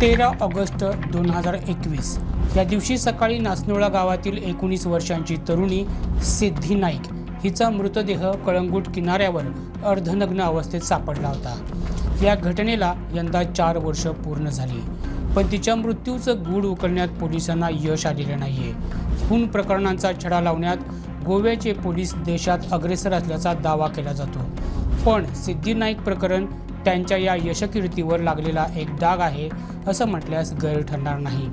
तेरा ऑगस्ट दोन हजार एकवीस. या दिवशी सकाळी नासनोळा गावातील एकोणीस वर्षांची तरुणी सिद्धी नाईक हिचा मृतदेह कळंगूट किनाऱ्यावर अर्धनग्न अवस्थेत सापडला होता. या घटनेला यंदा चार वर्ष पूर्ण झाली पण तिच्या मृत्यूचं गूढ उकलण्यात पोलिसांना यश आलेलं नाहीये. खून प्रकरणांचा छडा लावण्यात गोव्याचे पोलीस देशात अग्रेसर असल्याचा दावा केला जातो. पण सिद्धी नाईक प्रकरण त्यांच्या या यशकीर्तीवर लागलेला एक डाग आहे असं म्हटल्यास गैर ठरणार नाही.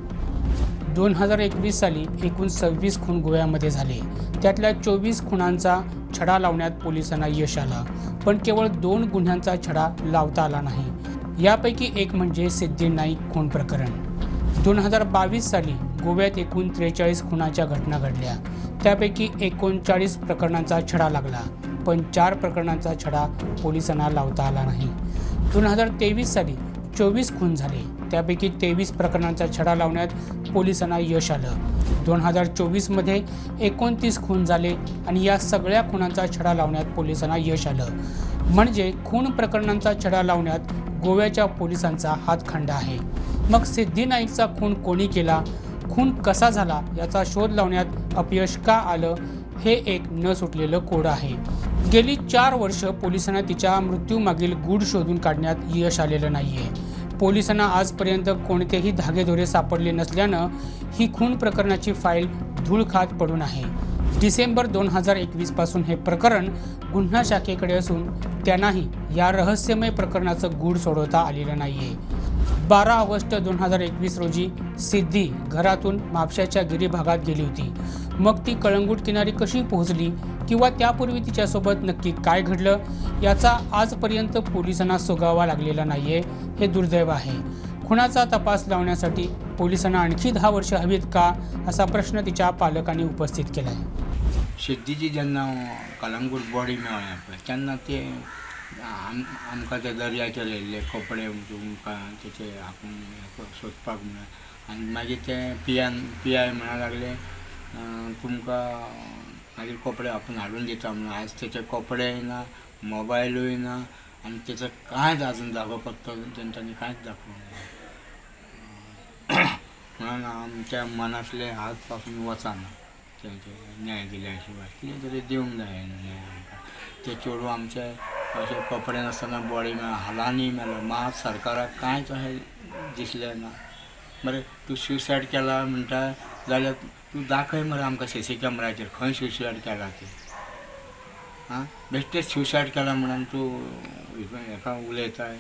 दोन हजार एकवीस साली एकूण सव्वीस खून गोव्यामध्ये झाले. त्यातल्या चोवीस खुणांचा छडा लावण्यात पोलिसांना यश आलं. पण केवळ दोन गुन्ह्यांचा छडा लावता आला नाही. यापैकी एक म्हणजे सिद्धी नाईक खून प्रकरण. दोन हजार बावीस साली गोव्यात एकूण त्रेचाळीस खुनाच्या घटना घडल्या. त्यापैकी एकोणचाळीस प्रकरणांचा छडा लागला. पण चार प्रकरणांचा छडा पोलिसांना लावता आला नाही. दोन हजार तेवीस साली चोवीस खून झाले. त्यापैकी तेवीस प्रकरणांचा छडा लावण्यात पोलिसांना यश आलं. दोन हजार चोवीसमध्ये एकोणतीस खून झाले आणि या सगळ्या खुनांचा छडा लावण्यात पोलिसांना यश आलं. म्हणजे खून प्रकरणांचा छडा लावण्यात गोव्याच्या पोलिसांचा हातखंडा आहे. मग सिद्धी नाईकचा खून कोणी केला? खून कसा झाला? याचा शोध लावण्यात अपयश का आलं? हे एक न सुटलेलं कोड आहे. गेली चार वर्ष पोलिसांना तिच्या मृत्यूमागील गूढ शोधून काढण्यात यश आलेलं नाही आहे पोलिसांना आजपर्यंत कोणतेही धागेदोरे सापडले नसल्यानं ही खून प्रकरणाची फाईल धूळ खात पडून आहे. डिसेंबर दोन हजार एकवीसपासून हे प्रकरण गुन्हा शाखेकडे असून त्यांनाही या रहस्यमय प्रकरणाचं गूढ सोडवता आलेलं नाही आहे बारा ऑगस्ट दोन हजार एकवीस रोजी सिद्धी घरातून म्हापशाच्या गिरीभागात गेली होती. मग ती कळंगूट किनारी कशी पोहोचली? किंवा त्यापूर्वी तिच्यासोबत नक्की काय घडलं याचा आजपर्यंत पोलिसांना सुगावा लागलेला नाही आहे हे दुर्दैव आहे. खुणाचा तपास लावण्यासाठी पोलिसांना आणखी दहा वर्ष हवीत का असा प्रश्न तिच्या पालकांनी उपस्थित केला आहे शेतीची ज्यांना कलंगूट बॉडी मेळ्ळ्या पळय तेन्ना ते आम आमकां ते दर्याचे येयल्ले कपडे तुमकां तेचे हाकून सोदपाक म्हणून आनी मागीर ते पियान पी आय लागले तुमकां मागीर कपडे आपूण हाडून दिता म्हणून आज तेचे कपडेय ना मोबायलूय ना आनी तेचो कांयच आजून जागो पत्तो तेंच्यांनी कांयच दाखोवंक म्हणून आमच्या मनांतले हात पासून वचना तेंचे न्याय दिल्या शिवाय कितें तरी दिवंक जाय न्याय आमकां ते चेडूं आमचे अशे कपडे नासतना बॉडी मेळ हालांनी मेलो. मात सरकाराक कांयच अशें दिसलें ना. बरें तूं सुसायड केला म्हणटा जाल्यार तूं दाखय मरे आमकां सी सी कॅमेराचेर खंय सुसायड केला ते आं बेश्टेच सुसायड केला म्हणून तूं हेका उलयताय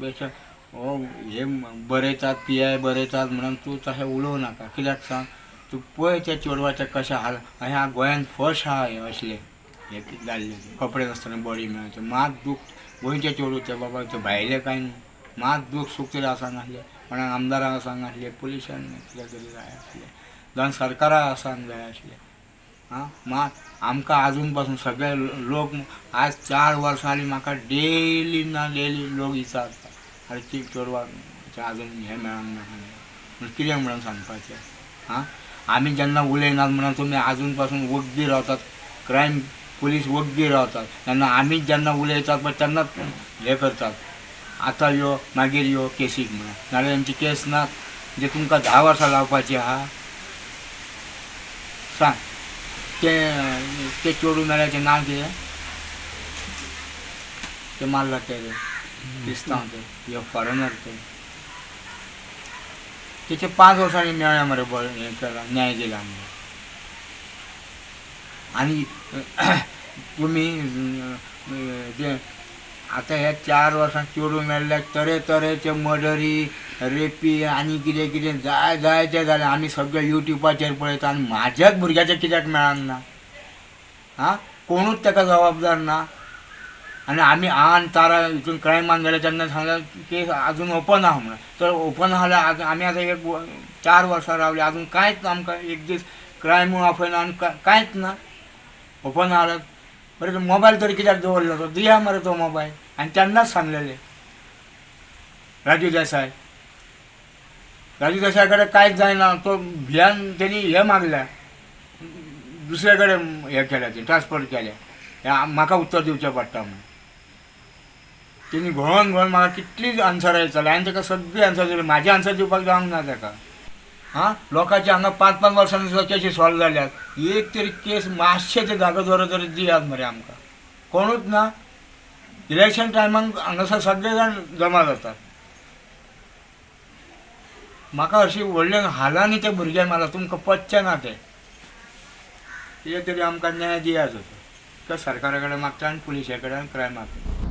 बेश्ट हो हे बरयतात पी आय बरयतात म्हणून तूं तशें उलोवं नाका. कित्याक सांग तूं पळय त्या चेडवाचें कशें हाल ह्या गोंयांत फर्स्ट आहा हे असले. हे जाल्ले कपडे नासतना बॉडी मेळचे मात दूख गोंयचे चेडूं ते बाबा ते भायले कांय न्हू. मात दूख सूख तरी आसा नासले कोणाक आमदाराक आसांक नासले कितें तरी जाय आसले जावं सरकाराक आसांक जाय आसले. आं मात आमकां आजून पासून सगळे लोक आज चार वर्सां म्हाका डेली ना डेली लोक विचारता आरे ती चेडवाक आजून हें मेळोंक ना म्हणून कितें म्हणून सांगपाचें? आं आमी जेन्ना उलयनात म्हणून तुमी आजून पासून वखदी रावतात. क्रायम पुलीस वखदी रावतात. तेन्ना आमीच जेन्ना उलयतात पळय तेन्नाच हे करतात. आतां यो मागीर यो केसीक म्हणून. नाल्यार तेंची केस नात जे तुमकां धा वर्सां लावपाची आहा. सांग. ते ते चेडूं मेळ्याचें नांव कितें? ते मारला ते क्रिस्तांव ते. यो फॉरेनर ते. तेचे पांच वर्सांनी मेळ्ळें मरे बरें हें केला न्याय दिला मरे आनी तुमी जे आतां हे चार वर्सां चेडूं मेळ्ळ्याक तरे तरेचे मर्डरी रेपी आनी कितें कितें जाय जायचें जालें आमी सगळे युट्यूबाचेर पळयता आनी म्हाज्याच भुरग्याचें कित्याक मेळना ना. आं कोणूच ताका जबाबदार ना. आनी आमी आन तारा हितून क्रायमान गेले तेन्ना सांगलें केस आजून ओपन आहा म्हणून. तर ओपन आहा जाल्यार आमी आतां एक चार वर्सां रावली आजून कांयच आमकां एक दीस क्रायम आपयना आनी कांयच ना. ओपन आहा बरें तो मोबायल तरी कित्याक दवरलो तो दिया मरे तो मोबायल आनी तेन्नाच सांगलेले. राजू देसाय राजू देसाय कडेन कांयच जायना तो भियान तेणी हे मागल्या. दुसरे कडेन हे केलें तें ट्रान्सफर केल्या. हें म्हाका उत्तर दिवचें पडटा म्हणून. तेणी घोळोन घोळोन म्हाका कितली आन्सर येतले हांवें ताका सगळी आन्सर दिली. म्हाजी आन्सर दिवपाक जावंक ना ताका हां? लोकांचे हांगा पांच पांच वर्सांनी सुद्दां सॉल्व जाल्यात एक तरी केस मातशे ते जागो जर तरी दियात मरे आमकां. कोणूच ना. इलेक्शन टायमाक हांगासर सगळे जाण जमा जातात. म्हाका अशी व्हडले हालांनी ते भुरगे मारला तुमकां पच्चें ना ते. कितें तरी आमकां न्याय दियात त्या सरकारा कडेन मागता आनी पुलिशे कडेन क्रायमाक